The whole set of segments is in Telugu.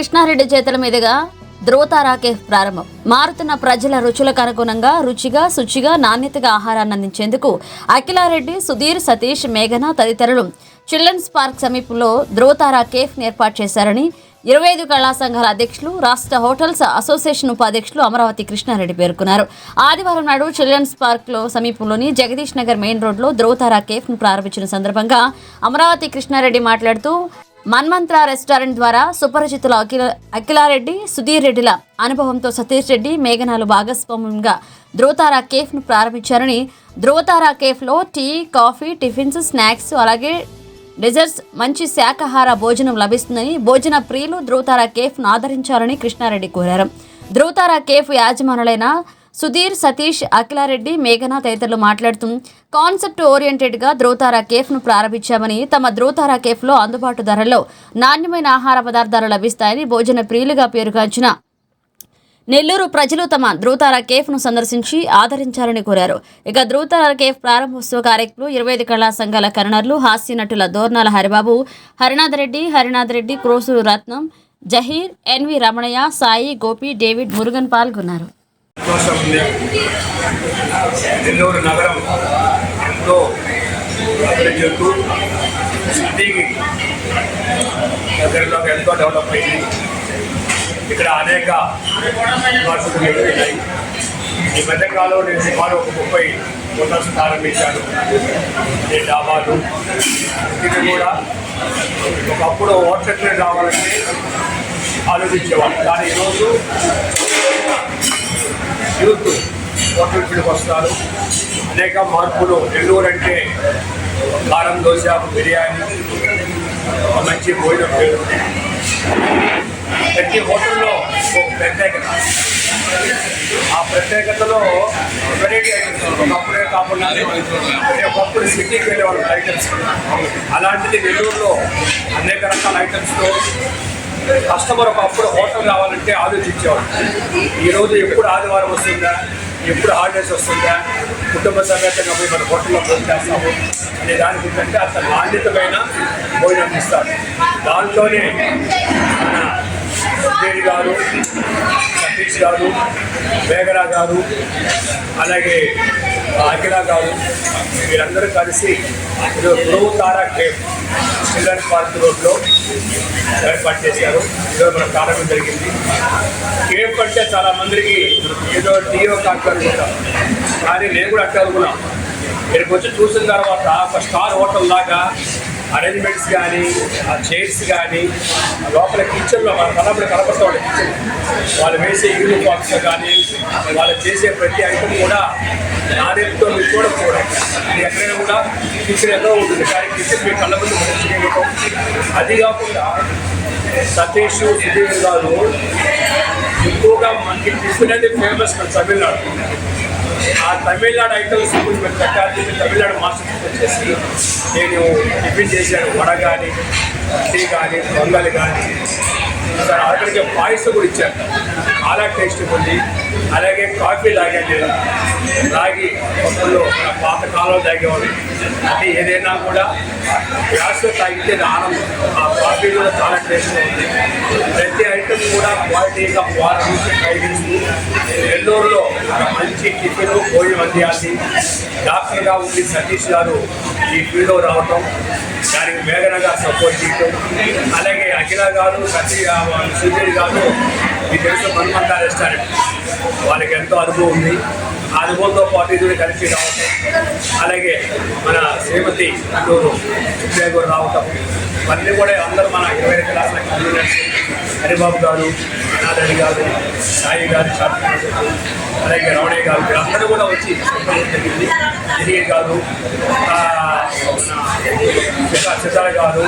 కృష్ణారెడ్డి చేతుల మీదుగా ధ్రువతారా కేఫ్ ప్రారంభం. మారుతున్న ప్రజల రుచులకు అనుగుణంగా రుచిగా శుచిగా నాణ్యతగా ఆహారాన్ని అందించేందుకు అఖిలారెడ్డి సుధీర్ సతీష్ మేఘన తదితరులు చిల్డ్రన్స్ పార్క్ సమీపంలో ద్రోతారా కేఫ్ ఏర్పాటు చేశారని ఇరవై ఐదు కళా సంఘాల అధ్యక్షులు రాష్ట్ర హోటల్స్ అసోసియేషన్ ఉపాధ్యక్షులు అమరావతి కృష్ణారెడ్డి పేర్కొన్నారు. ఆదివారం నాడు చిల్డ్రన్స్ పార్క్లో సమీపంలోని జగదీష్ నగర్ మెయిన్ రోడ్లో ద్రోతారా కేఫ్ను ప్రారంభించిన సందర్భంగా అమరావతి కృష్ణారెడ్డి మాట్లాడుతూ మన్మంత్ర రెస్టారెంట్ ద్వారా సుపరిచితుల అఖిల అఖిలారెడ్డి సుధీర్ రెడ్డిల అనుభవంతో సతీష్ రెడ్డి మేఘనాలు భాగస్వామ్యంగా ధ్రువతారా కేఫ్ను ప్రారంభించారని ధ్రువతారా కేఫ్లో టీ కాఫీ టిఫిన్స్ స్నాక్స్ అలాగే డెజర్ట్స్ మంచి శాకాహార భోజనం లభిస్తుందని భోజన ప్రియులు ధ్రువతారా కేఫ్ను ఆదరించాలని కృష్ణారెడ్డి కోరారు. ధ్రువతారా కేఫ్ యాజమానులైన సుధీర్ సతీష్ అఖిలారెడ్డి మేఘనా తదితరులు మాట్లాడుతూ కాన్సెప్ట్ ఓరియంటెడ్గా ధ్రువతారా కేఫ్ను ప్రారంభించామని తమ ధ్రువతారా కేఫ్లో అందుబాటు ధరల్లో నాణ్యమైన ఆహార పదార్థాలు లభిస్తాయని భోజన ప్రియులుగా పేరుగాంచిన నెల్లూరు ప్రజలు తమ ధ్రువతార కేఫ్ను సందర్శించి ఆదరించాలని కోరారు. ఇక ధ్రువతార కేఫ్ ప్రారంభోత్సవ కార్యక్రమంలో ఇరవై ఐదు కళా సంఘాల కరణర్లు హాస్య నటుల Dornala Haribabu Harinath Reddy Harinath Reddy Krosuru Ratnam Zaheer N V Ramanaiah Sai Gopi David Murugan పాల్గొన్నారు. సంతోషం ఉంది. నెల్లూరు నగరం ఎంతో అభివృద్ధి చెందుతూ సిటీకి దగ్గరలో ఎంతో డెవలప్ అయింది. ఇక్కడ అనేక వసతులు ఎదురయ్యాయి ఈ మధ్యకాలంలో నేను సుమారు ఒక ముప్పై హోటల్స్ ప్రారంభించాను. ఈ డాబాలు ఇది కూడా ఒకప్పుడు హోటల్ రావాలంటే ఆలోచించేవాళ్ళు. కానీ ఈరోజు యూత్ హోటల్ ఫీల్డ్కి వస్తారు. అనేక మార్పులు. నెల్లూరు అంటే కారం దోశ బిర్యానీ మంచి భోజనం పేరు. ప్రతి హోటల్లో ఒక ప్రత్యేకత. ఆ ప్రత్యేకతలో వెరైటీ ఐటమ్స్ ఒకప్పుడే కాకుండా ఒకప్పుడు సిటీకి వెళ్ళే వాళ్ళకి ఐటమ్స్ అలాంటిది నెల్లూరులో అనేక రకాల ఐటమ్స్తో కస్టమర్ ఒకప్పుడు హోటల్ కావాలంటే ఆలోచించేవాడు ఈరోజు ఎప్పుడు ఆదివారం వస్తుందా? ఎప్పుడు హాలిడేస్ వస్తుందా? కుటుంబ సమేతంగా పోయి మన హోటల్లో భోజనం చేస్తాము అనే దానికి ఏంటంటే అంత నాణ్యతమైన భోజనం ఇస్తారు. దాంట్లోనే మన గారు సతీష్ గారు వేగరా గారు అలాగే అఖిల గారు వీరందరూ కలిసి Dhruva Tara game children park రోడ్లో ఏర్పాటు చేశారు. ఈరోజు మన ప్రారంభం జరిగింది. గేమ్ అంటే చాలా మందికి ఏదో టీఓ కాకు అనుకుంటాం కానీ నేను కూడా అట్లా అనుకున్నాం. ఇక్కడికి వచ్చి చూసిన తర్వాత ఒక స్టార్ హోటల్ లాగా అరేంజ్మెంట్స్ కానీ ఆ చైర్స్ కానీ లోపల కిచెన్లో మన కలపడి కనపడతా ఉండే కిచెన్ వాళ్ళు వేసే యూనిఫామ్స్ కానీ వాళ్ళు చేసే ప్రతి ఐటమ్ కూడా నాణ్యతతో మీరు చూడకపోవడం ఎక్కడైనా కూడా కిచెన్ ఏదో ఉంటుంది. కానీ కిచెన్ మీ కళ్ళ ముందు మనం చేయడం అది కాకుండా సతీష్ సుధీర్ గారు ఎక్కువగా మనకి టిఫిన్ అనేది ఫేమస్ మన తమిళనాడు. ఆ తమిళనాడు ఐటమ్స్ కొంచెం పెట్టాలి తమిళనాడు మాస్టర్ వచ్చేసి నేను టిఫిన్ చేశాను వడ కానీ టీ కానీ దొంగలు కానీ సార్ అక్కడికి పాయసం కూడా ఇచ్చాను చాలా టేస్ట్ ఉంది. అలాగే కాఫీ లాగేది లాగి తాగి పప్పుల్లో మన పాత కాలంలో తాగేవాడు ఏదైనా కూడా గ్యాస్లో తాగితే ఆనందం. ఆ కాఫీ కూడా చాలా టేస్ట్గా ఉంది. ప్రతి ఐటమ్ కూడా క్వాలిటీగా వారం నుంచి నెల్లూరులో మంచి టిఫిన్ భోజనం అందియాలి డాక్టర్గా ఉండి సతీష్ గారు ఈ ఫీల్డ్లో రావటం దానికి మేఘనగా సపోర్ట్ చేయటం అలాగే అఖిల గారు సతీ సుధీర్ గారు మీకు తెలుసు మన్మంతా రెస్టారెంట్. వాళ్ళకి ఎంతో అనుభవం ఉంది. ఆ పాటు ఇది కలిసి రావటం అలాగే మన శ్రీమతి అల్లూరు ఉద్యోగం రావటం. మళ్ళీ కూడా అందరూ మన ఇరవై ఐదు క్లాసుల కన్వీనర్స్ హరిబాబు గారు అనాథరి గారు సాయి గారు అలాగే రమణయ్య గారు వీళ్ళందరూ కూడా వచ్చి చెప్పడం జరిగింది. దిలీప్ గారు ఆ, గారు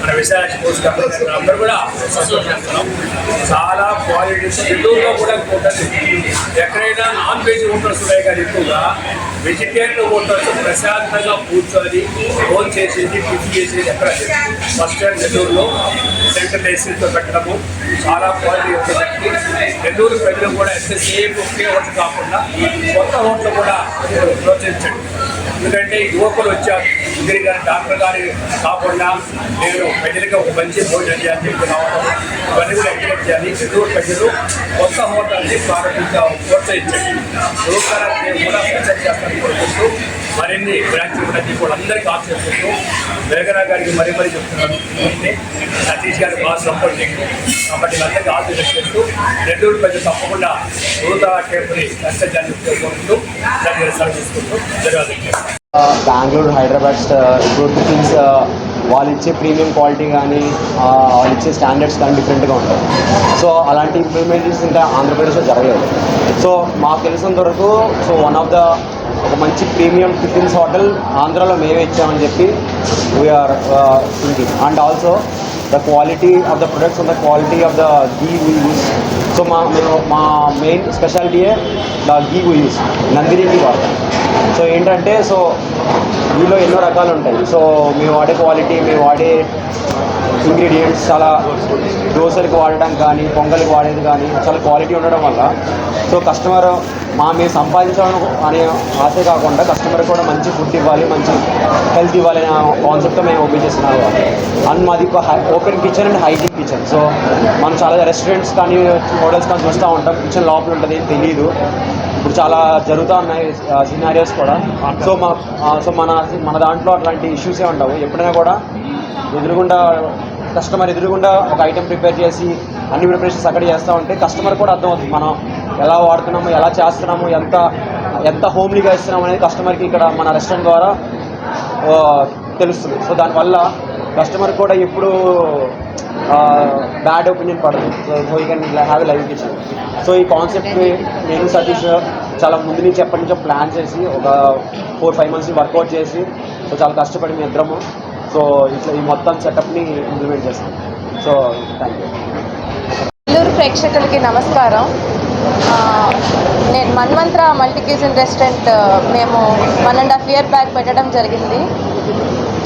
మన విశాఖ పోస్ట్ గారు అందరూ కూడా సంతోషిస్తున్నాం. చాలా క్వాలిటీస్ నెల్లూరులో కూడా హోటల్స్ ఎక్కడైనా నాన్ వెజ్ ఉంటుంది ఉన్నాయి గారు ఎక్కువగా వెజిటేరియన్ ఓటర్స్ ప్రశాంతంగా కూర్చొని ఫోన్ చేసేది పిక్ చేసేది ఎక్కడ ఫస్ట్ టైం నెల్లూరులో సెంట్రల్ ఏసీతో పెట్టడము చాలా క్వాలిటీ ఉంటుంది నెల్లూరు ప్రజలు కూడా ఎంతసేపు ఒకే ఓట్లు కాకుండా కొత్త ఓట్లు కూడా ప్రోత్సహించండి. ఎందుకంటే యువకులు వచ్చారు. సుధీర్ గారు డాక్టర్ గారి కాకుండా నేను ప్రజలకు ఒక మంచి భోజనం చేయాలని చెప్పి రావడం ఇవన్నీ కూడా ఎంకరేజ్ చేయాలి. ఎదురు ప్రజలు కొత్త హోటల్ని ప్రారంభించ ప్రోత్సహించండి. నూతన కూడా సక్సెస్ చేస్తారని కోరుకుంటూ మరిన్ని బ్రాంచ్లు కూడా కూడా అందరికీ ఆశిస్తుంటూ వేగరా గారికి మరీ మరీ చెప్తున్నాను. సతీష్ గారికి బాగా సపోర్ట్ చేయండి కాబట్టి అందరికీ ఆశీర్వదిస్తూ చేస్తూ నెల్లూరు ప్రజలు తప్పకుండా నూతన టేపుని కష్టజాన్ని చేయాలని కోరుకుంటూ దాన్ని సెలవు తీసుకుంటూ ధన్యవాదాలు. బెంగళూరు హైదరాబాద్ ఇప్పుడు టిఫిన్స్ వాళ్ళు ఇచ్చే ప్రీమియం క్వాలిటీ కానీ వాళ్ళు ఇచ్చే స్టాండర్డ్స్ కానీ డిఫరెంట్గా ఉంటాయి. సో అలాంటి ఇంప్లిమెంటేషన్స్ ఇంకా ఆంధ్రప్రదేశ్లో జరగలేదు. సో మాకు తెలిసినంత వరకు సో వన్ ఆఫ్ ద ఒక మంచి ప్రీమియం టిఫిన్స్ హోటల్ ఆంధ్రాలో మేమే ఇచ్చామని చెప్పి we're thinking and also the quality of the products and the quality of the ghee we use so మా మేము మా main స్పెషాలిటీయే the ghee we use Nandini ghee వాడతాం. సో ఏంటంటే సో దీనిలో ఎన్నో రకాలు ఉంటాయి. సో మేము వాడే క్వాలిటీ మేము వాడే ఇంగ్రీడియంట్స్ చాలా దోశలకు వాడడం కానీ పొంగల్కి వాడేది కానీ చాలా క్వాలిటీ ఉండడం వల్ల సో కస్టమర్ మా మేము సంపాదించాలని అనే ఆశే కాకుండా కస్టమర్ కూడా మంచి ఫుడ్ ఇవ్వాలి మంచి హెల్త్ ఇవ్వాలి అనే కాన్సెప్ట్తో మేము ఓపెన్ చేస్తున్నాము అండ్ మాది open kitchen and hygiene kitchen so మనం చాలా రెస్టారెంట్స్ కానీ హోటల్స్ కానీ చూస్తూ ఉంటాం. కిచెన్ లోపల ఉంటుంది తెలియదు ఇప్పుడు చాలా జరుగుతూ ఉన్నాయి సినారియోస్ కూడా. సో మా సో మన మన దాంట్లో అట్లాంటి ఇష్యూసే ఉండవు. ఎప్పుడైనా కూడా ఎదురుగుండా కస్టమర్ ఎదురుగుండా ఒక ఐటెం ప్రిపేర్ చేసి అన్ని ప్రిపరేషన్స్ అక్కడ చేస్తూ ఉంటే కస్టమర్ కూడా అర్థమవుతుంది. మనం ఎలా వాడుతున్నాము ఎలా చేస్తున్నాము ఎంత ఎంత హోమ్లీగా ఇస్తున్నాము అనేది కస్టమర్కి ఇక్కడ మన రెస్టారెంట్ ద్వారా తెలుస్తుంది. సో దానివల్ల కస్టమర్ కూడా ఎప్పుడు బ్యాడ్ ఒపీనియన్ పడదు. So you can have live kitchen. So ఈ కాన్సెప్ట్ నేను సతీష్ చాలా ముందు నుంచి ఎప్పటి నుంచో ప్లాన్ చేసి ఒక ఫోర్ ఫైవ్ మంత్స్ వర్కౌట్ చేసి సో చాలా కష్టపడి మీ ఇద్దరము. సో ఇట్లా ఈ మొత్తం సెటప్ని ఇంప్లిమెంట్ చేస్తాం సో థ్యాంక్ యూ నెల్లూరు ప్రేక్షకులకి నమస్కారం. నేను మన్మంత్ర మల్టీ క్యూజిన్ రెస్టారెంట్ మేము one and half year back పెట్టడం జరిగింది.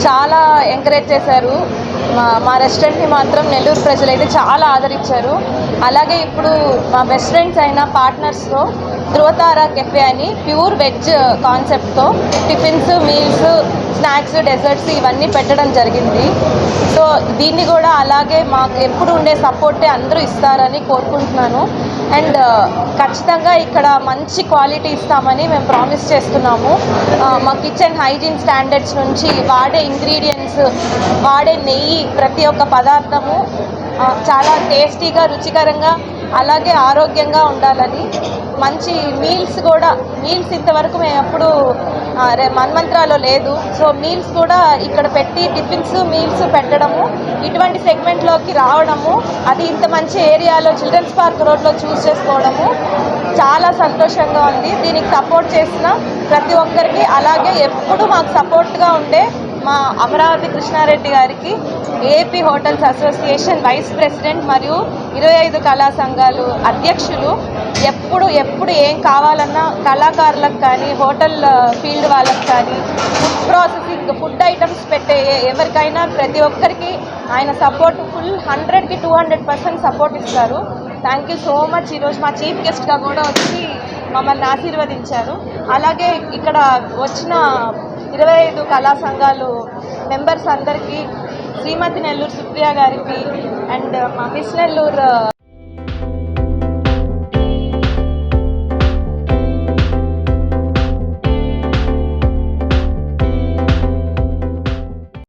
చాలా ఎంకరేజ్ చేశారు. మా మా రెస్టారెంట్ని మాత్రం నెల్లూరు ప్రజలైతే చాలా ఆదరించారు. అలాగే ఇప్పుడు మా బెస్ట్ ఫ్రెండ్స్ అయిన పార్ట్నర్స్తో ధృవతార కెఫే అని ప్యూర్ వెజ్ uh, కాన్సెప్ట్తో టిఫిన్స్ మీల్స్ స్నాక్స్ డెజర్ట్స్ ఇవన్నీ పెట్టడం జరిగింది. సో దీన్ని కూడా అలాగే మాకు ఎప్పుడు ఉండే సపోర్టే అందరూ ఇస్తారని కోరుకుంటున్నాను. అండ్ uh, ఖచ్చితంగా ఇక్కడ మంచి క్వాలిటీ ఇస్తామని మేము ప్రామిస్ చేస్తున్నాము. Uh, మా కిచెన్ హైజీన్ స్టాండర్డ్స్ నుంచి వాడే ఇంగ్రీడియంట్స్ వాడే నెయ్యి ప్రతి ఒక్క పదార్థము చాలా టేస్టీగా రుచికరంగా అలాగే ఆరోగ్యంగా ఉండాలని మంచి మీల్స్ కూడా మీల్స్ ఇంతవరకు మేము ఎప్పుడు మన్మంత్రాలో లేదు. సో మీల్స్ కూడా ఇక్కడ పెట్టి టిఫిన్స్ మీల్స్ పెట్టడము ఇటువంటి సెగ్మెంట్లోకి రావడము అది ఇంత మంచి ఏరియాలో చిల్డ్రన్స్ పార్క్ రోడ్లో చూస్ చేసుకోవడము చాలా సంతోషంగా ఉంది. దీనికి సపోర్ట్ చేసిన ప్రతి ఒక్కరికి అలాగే ఎప్పుడు మాకు సపోర్ట్గా ఉండే మా అమరావతి కృష్ణారెడ్డి గారికి AP hotels association vice president మరియు ఇరవై ఐదు కళా సంఘాలు అధ్యక్షులు ఎప్పుడు ఎప్పుడు ఏం కావాలన్నా కళాకారులకు కానీ హోటల్ ఫీల్డ్ వాళ్ళకి కానీ ఫుడ్ ప్రాసెసింగ్ ఫుడ్ ఐటమ్స్ పెట్టే ఎవరికైనా ప్రతి ఒక్కరికి ఆయన సపోర్ట్ ఫుల్ హండ్రెడ్కి టూ హండ్రెడ్ పర్సెంట్ సపోర్ట్ ఇస్తారు. థ్యాంక్ యూ సో మచ్ ఈరోజు మా చీఫ్ గెస్ట్గా కూడా వచ్చి మమ్మల్ని ఆశీర్వదించారు. అలాగే ఇక్కడ వచ్చిన ఇరవై ఐదు కళా సంఘాలు మెంబర్స్ అందరికీ శ్రీమతి నెల్లూరు సుప్రియ గారికి అండ్ uh, మా మిస్ నెల్లూరు